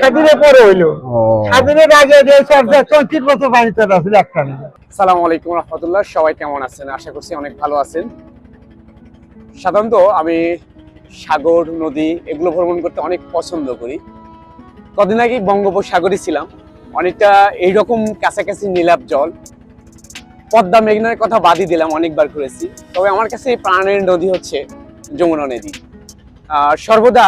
স্বাধীনের পরে হইল। স্বাধীনের আগে চৌত্রিশ বছর একটা সালাম আলাইকুম রহমতুল্লাহ সবাই কেমন আছেন? আশা করছি অনেক ভালো আছেন। সাধারণত আমি সাগর নদী এগুলো ভ্রমণ করতে অনেক পছন্দ করি। কদিন আগে বঙ্গোপসাগরে ছিলাম। অনেকটা এইরকম কাছাকাছি নীলাভ জল। পদ্মা মেঘনার কথা বাদই দিলাম অনেকবার ঘুরেছি। তবে আমার কাছে প্রাণের নদী হচ্ছে যমুনা নদী। আর সর্বদা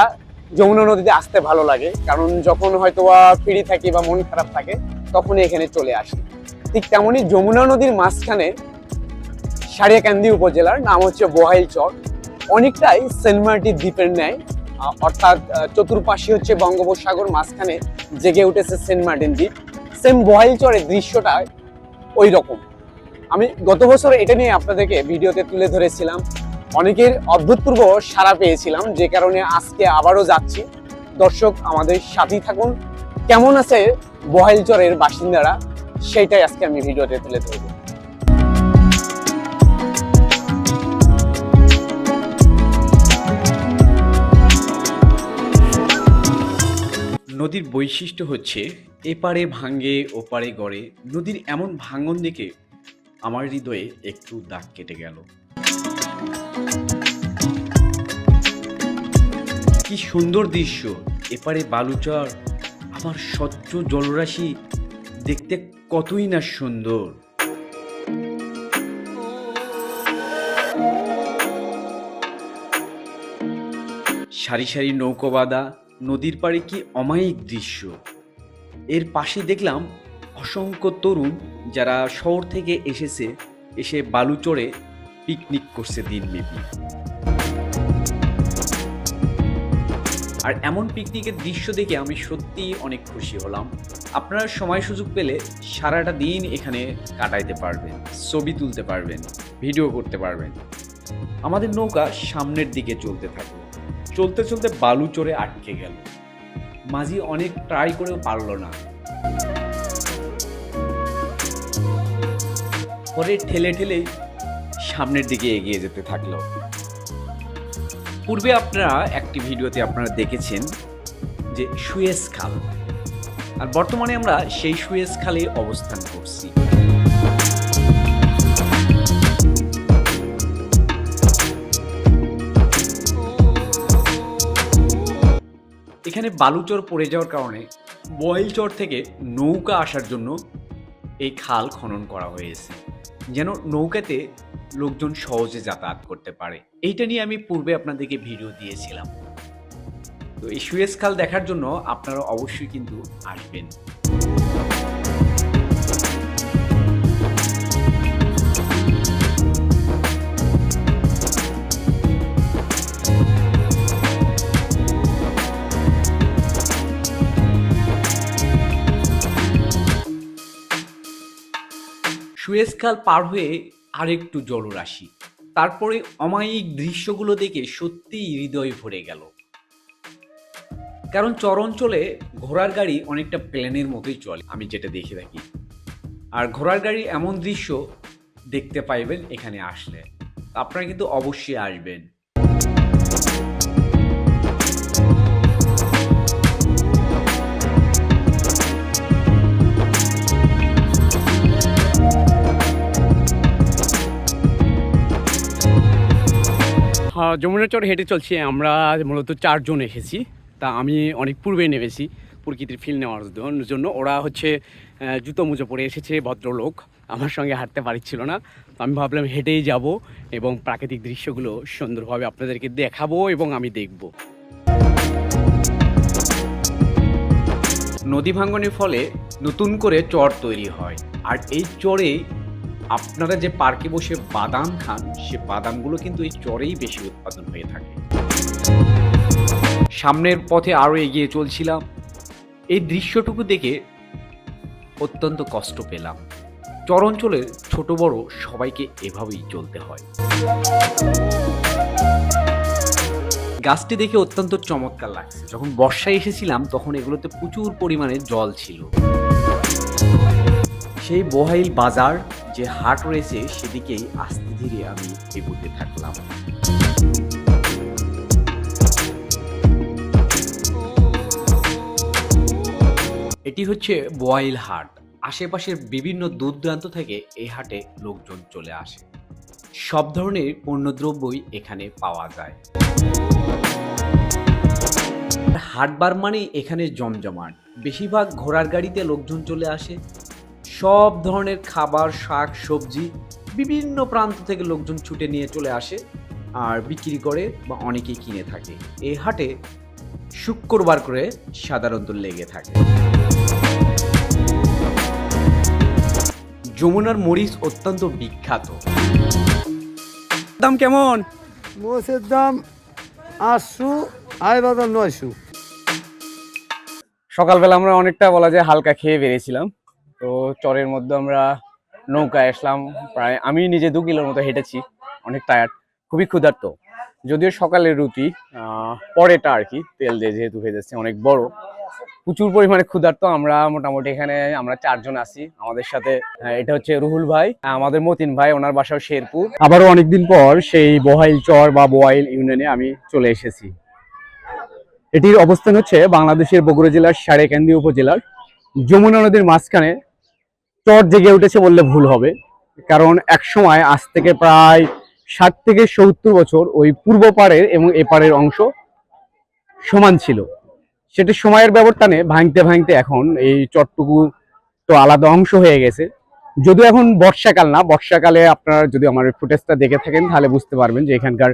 যমুনা নদীতে আসতে ভালো লাগে, কারণ যখন হয়তো ফ্রি থাকি বা মন খারাপ থাকে, তখনই এখানে চলে আসি। ঠিক তেমনই যমুনা নদীর মাঝখানে সারিয়াকান্দি উপজেলার নাম হচ্ছে বোহাইল চর। অনেকটাই সেন্ট মার্টিন দ্বীপের ন্যায় অর্থাৎ চতুর্পাশে হচ্ছে বঙ্গোপসাগর মাঝখানে জেগে উঠেছে সেন্ট মার্টিন দ্বীপ। সেম বোহাইল চরের দৃশ্যটা ওই রকম আমি গত বছর এটা নিয়ে আপনাদেরকে ভিডিওতে তুলে ধরেছিলাম। অনেকের অভূতপূর্ব সাড়া পেয়েছিলাম, যে কারণে আজকে আবারও যাচ্ছি। দর্শক, আমাদের সাথেই থাকুন। কেমন আছে বোহাইল চরের বাসিন্দারা? সেইটাই আজকে আমি ভিডিওতে তুলে ধরবো। নদীর বৈশিষ্ট্য হচ্ছে, এপারে ভাঙ্গে, ওপারে গড়ে। নদীর এমন ভাঙ্গন দেখে আমার হৃদয়ে একটু দাগ কেটে গেল। কি সুন্দর দৃশ্য। এপারে বালুচর আমার স্বচ্ছ জলরাশি, দেখতে কতই না সুন্দর। সারি সারি নৌকোবাদা নদীর পাড়ে কি অমায়িক দৃশ্য। এর পাশে দেখলাম অসংখ্য তরুণ যারা শহর থেকে এসেছে, এসে বালুচরে পিকনিক করছে দিন দিনব্যাপী আর এমন পিকনিকের দৃশ্য দেখে আমি সত্যিই অনেক খুশি হলাম। আপনারা সময় সুযোগ পেলে সারাটা দিন এখানে কাটাইতে পারবেন, ছবি তুলতে পারবেন, ভিডিও করতে পারবেন। আমাদের নৌকা সামনের দিকে চলতে থাকল। চলতে চলতে বালু চড়ে আটকে গেল। মাঝি অনেক ট্রাই করেও পারল না। পরে ঠেলে ঠেলে সামনের দিকে এগিয়ে যেতে থাকল। পূর্বে আপনারা একটি ভিডিওতে আপনারা দেখেছেন যে সুয়েজ খাল, আর বর্তমানে আমরা সেই সুয়েজ খালে অবস্থান করছি। এখানে বালুচর পড়ে যাওয়ার কারণে বয়েলচর থেকে নৌকা আসার জন্য এই খাল খনন করা হয়েছে। যেন নৌকাতে লোকজন সহজে যাতায়াত করতে পারে। এইটা নিয়ে আমি পূর্বে আপনাদেরকে ভিডিও দিয়েছিলাম। তো এই সুয়েজ খাল দেখার জন্য আপনারা অবশ্যই কিন্তু আসবেন। সুয়েজ খাল পার হয়ে আরেকটু জলরাশি। তারপরে অমায়িক দৃশ্যগুলো দেখে সত্যিই হৃদয় ভরে গেল। কারণ চর অঞ্চলে ঘোড়ার গাড়ি অনেকটা প্লেনের মতোই চলে, আমি যেটা দেখে থাকি। আর ঘোড়ার গাড়ি এমন দৃশ্য দেখতে পাইবেন এখানে আসলে। আপনারা কিন্তু অবশ্যই আসবেন। হ্যাঁ যমুনা চর হেঁটে চলছি, আমরা মূলত চারজন এসেছি। তা আমি অনেক পূর্বে নেমেছি প্রকৃতির ফিল নেওয়ার জন্য। ওরা হচ্ছে জুতো মুজো পরে এসেছে, ভদ্রলোক। আমার সঙ্গে হাঁটতে পারছিল না। তো আমি ভাবলাম হেঁটেই যাব এবং প্রাকৃতিক দৃশ্যগুলো সুন্দরভাবে আপনাদেরকে দেখাবো এবং আমি দেখব। নদী ভাঙ্গনের ফলে নতুন করে চর তৈরি হয়। আর এই চরে আপনারা যে পার্কে বসে বাদাম খান, সে বাদামগুলো কিন্তু এই চরেই বেশি উৎপাদন হয়ে থাকে। সামনের পথে আরও এগিয়ে চলছিলাম। এই দৃশ্যটুকু দেখে অত্যন্ত কষ্ট পেলাম। চর অঞ্চলের ছোট বড় সবাইকে এভাবেই চলতে হয়। গাছটি দেখে অত্যন্ত চমৎকার লাগছে। যখন বর্ষায় এসেছিলাম, তখন এগুলোতে প্রচুর পরিমাণে জল ছিল। সেই বহাইল বাজার যে হাট রয়েছে সেদিকেই আস্তে ধীরে আমি এগোতে থাকলাম। এটি হচ্ছে বোয়াইল হাট। আশেপাশের বিভিন্ন দূর দূরান্ত থেকে এই হাটে লোকজন চলে আসে। সব ধরনের পণ্যদ্রব্যই এখানে পাওয়া যায়। হাটবার মানেই এখানে জমজমাট। বেশিরভাগ ঘোড়ার গাড়িতে লোকজন চলে আসে। সব ধরনের খাবার শাক সবজি বিভিন্ন প্রান্ত থেকে লোকজন ছুটে নিয়ে চলে আসে আর বিক্রি করে বা অনেকেই কিনে থাকে। এই হাটে শুক্রবার করে সাধারণত লেগে থাকে। যমুনার মরিচ অত্যন্ত বিখ্যাত। দাম কেমন? মরিচের দাম আটশো আড়াই বাজার নয়শো। সকালবেলা আমরা অনেকটা বলা যায় হালকা খেয়ে বেরিয়েছিলাম। তো চরের মধ্যে আমরা নৌকায় আসলাম, প্রায় আমি নিজে দু কিলোর মতো হেঁটেছি, অনেক টায়ার্ড খুবই ক্ষুধার্ত। যদিও সকালের রুটি পরেটা আর কি, তেল দিয়ে যেহেতু হয়ে যাচ্ছে অনেক বড়। প্রচুর পরিমাণে ক্ষুধার্ত, আমরা মোটামুটি এখানে, আমরা চারজন আছি, আমাদের সাথে এটা হচ্ছে রুহুল ভাই, আমাদের মতিন ভাই, ওনার বাসাও শেরপুর। আবারও অনেকদিন পর সেই বহাইল চর বা বোয়াইল ইউনিয়নে আমি চলে এসেছি। এটির অবস্থান হচ্ছে বাংলাদেশের বগুড়া জেলার সারেকান্দি উপজেলার যমুনা নদীর মাঝখানে চর জেগে উঠেছে বললে ভুল হবে। কারণ এক সময় আজ থেকে প্রায় ষাট থেকে সত্তর বছর ওই পূর্ব পাড়ের এবং এপারের অংশ সমান ছিল। সেটি সময়ের ব্যবধানে ভাঙতে ভাঙতে এখন এই চরটুকু তো আলাদা অংশ হয়ে গেছে। যদিও এখন বর্ষাকাল না, বর্ষাকালে আপনারা যদি আমার ফুটেজটা দেখে থাকেন, তাহলে বুঝতে পারবেন যে এখানকার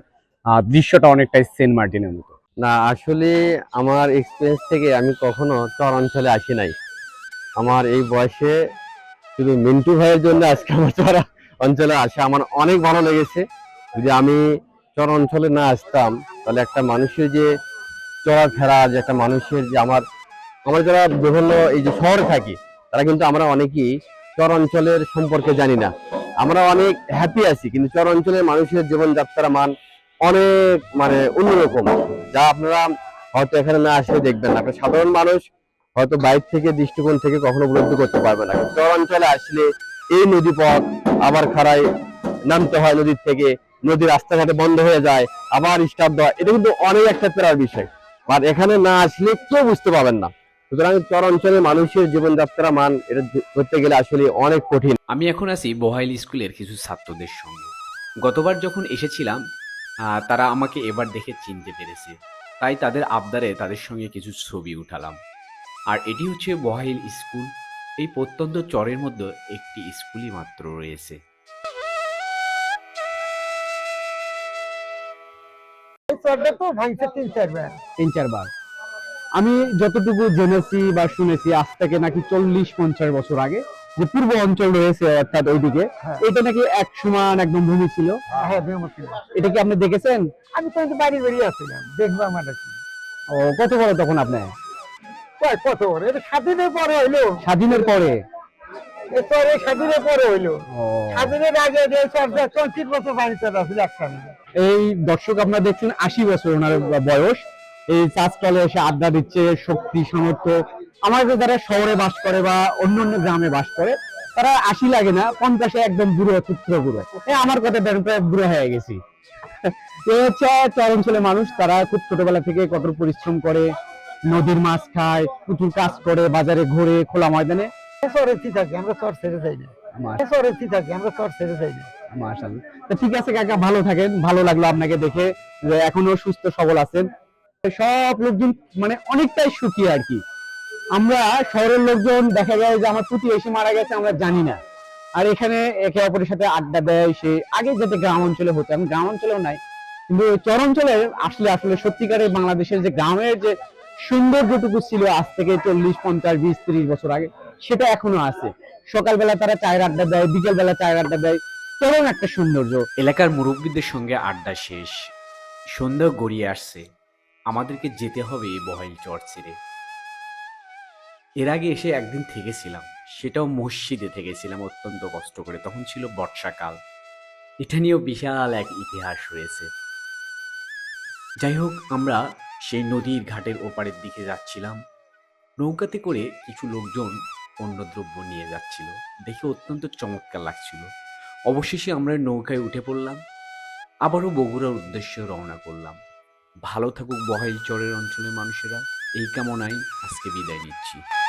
দৃশ্যটা অনেকটাই সেন্ট মার্টিনের মতো। না, আসলে আমার এক্সপিরিয়েন্স থেকে আমি কখনো চর অঞ্চলে আসি নাই। আমার এই বয়সে শুধু মিন্টু ভাইয়ের জন্য আজকে আমার চর অঞ্চলে আসা, আমার অনেক ভালো লেগেছে। যদি আমি চর অঞ্চলে না আসতাম, তাহলে একটা মানুষের যে চলাফেরা, যে একটা মানুষের যে আমার, আমরা যারা বিভিন্ন এই যে শহরে থাকি, তারা কিন্তু আমরা অনেকেই চর অঞ্চলের সম্পর্কে জানি না। আমরা অনেক হ্যাপি আছি, কিন্তু চর অঞ্চলের মানুষের জীবনযাত্রার মান অনেক মানে অন্যরকম। যা আপনারা হয়তো এখানে না আসলে দেখবেন না। সাধারণ মানুষ হয়তো বাইরে থেকে, দৃষ্টিকোণ থেকে কখনো উপলব্ধি করতে পারবে না। চর অঞ্চলে আসলে এই নদী পথ আবার খাড়ায় নামতে হয় নদীর থেকে। নদীর রাস্তাঘাটে বন্ধ হয়ে যায়, আবার স্টাফ দেওয়া, এটা কিন্তু অনেক একটা প্রেরার বিষয়। আর এখানে না আসলে কেউ বুঝতে পারবেন না। সুতরাং চর অঞ্চলের মানুষের জীবনযাত্রা মান, এটা ধরতে গেলে আসলে অনেক কঠিন। আমি এখন আছি বহাইল স্কুলের কিছু ছাত্রদের সঙ্গে। গতবার যখন এসেছিলাম তারা আমাকে এবার দেখে চিনতে পেরেছে। তাই তাদের আবদারে তাদের সঙ্গে কিছু ছবি উঠালাম। আর এটি হচ্ছে বহাইল স্কুল। এই প্রত্যন্ত চরের মধ্যে একটি স্কুলই মাত্র রয়েছে। চরটা তো ভাঙছে তিন চারবার আমি যতটুকু জেনেছি বা শুনেছি আজ থেকে নাকি চল্লিশ পঞ্চাশ বছর আগে যে পূর্ব অঞ্চল রয়েছে অর্থাৎ ওইদিকে হ্যাঁ। এটা নাকি এক সমান একদম ভূমি ছিল। হ্যাঁ বেমত ছিল। এটা কি আপনি দেখেছেন? আমি তো বাড়ি বেরিয়ে আসছিলাম দেখব আমার ও কত বড় তখন আপনি কয় কত এটা স্বাধীনের পরে হইল। স্বাধীনের পরে? স্বাধীনের পরে হইল। স্বাধীনের আগে যে চর্চা চৌত্রিশ বছর এই দর্শক আপনারা দেখছেন আশি বছর ওনার বয়স। এই চাষতলে এসে আড্ডা দিচ্ছে শক্তি সামর্থ্য। আমাদের যারা শহরে বাস করে বা অন্য অন্য গ্রামে বাস করে তারা আশি লাগে না পঞ্চাশে একদম বুড়ো পুত্র বুড়ো। এই আমার কথা প্রায় বুড়ো হয়ে গেছি। এ হচ্ছে চর অঞ্চলের মানুষ তারা খুব ছোটবেলা থেকে কঠোর পরিশ্রম করে। নদীর মাছ খায় প্রচুর কাজ করে বাজারে ঘুরে খোলা ময়দানে। চরে কি আমরা চর ছেড়ে যাই না। আমার। চরে আমরা চর ছেড়ে যাই না। মাশাআল্লাহ। তো ঠিক আছে কাকা ভালো থাকেন ভালো লাগল আপনাকে দেখে যে এখনও সুস্থ সবল আছেন। সব লোকজন মানে অনেকটাই সুখী আর কি। আমরা শহরের লোকজন দেখা যায় যে আমার প্রতিবেশী মারা গেছে আমরা জানি না। আর এখানে একে অপরের সাথে আড্ডা দেয় সে আগে যেতে গ্রাম অঞ্চলে হতো এখন গ্রাম অঞ্চলেও নাই। কিন্তু চর অঞ্চলে আসলে আসলে সত্যিকারের বাংলাদেশের যে গ্রামের যে সৌন্দর্যটুকু ছিল আজ থেকে চল্লিশ, পঞ্চাশ, বিশ, ত্রিশ বছর আগে, সেটা এখনও আছে। সকালবেলা তারা চায়ের আড্ডা দেয় বিকেল বেলা চায়ের আড্ডা দেয়। চরম একটা সৌন্দর্য। এলাকার মুরব্বীদের সঙ্গে আড্ডা শেষ। সন্ধ্যা গড়িয়ে আসছে। আমাদেরকে যেতে হবে বহাইল চর ছেড়ে। এর আগে এসে একদিন থেকেছিলাম। সেটাও মসজিদে থেকেছিলাম অত্যন্ত কষ্ট করে। তখন ছিল বর্ষাকাল। এটা নিয়েও বিশাল এক ইতিহাস রয়েছে। যাই হোক আমরা সেই নদীর ঘাটের ওপারের দিকে যাচ্ছিলাম। নৌকাতে করে কিছু লোকজন পণ্যদ্রব্য নিয়ে যাচ্ছিল। দেখে অত্যন্ত চমৎকার লাগছিল। অবশেষে আমরা নৌকায় উঠে পড়লাম। আবারও বগুড়ার উদ্দেশ্যে রওনা করলাম। ভালো থাকুক বহাই চরের অঞ্চলের মানুষেরা। এই কামনায় আজকে বিদায় নিচ্ছি।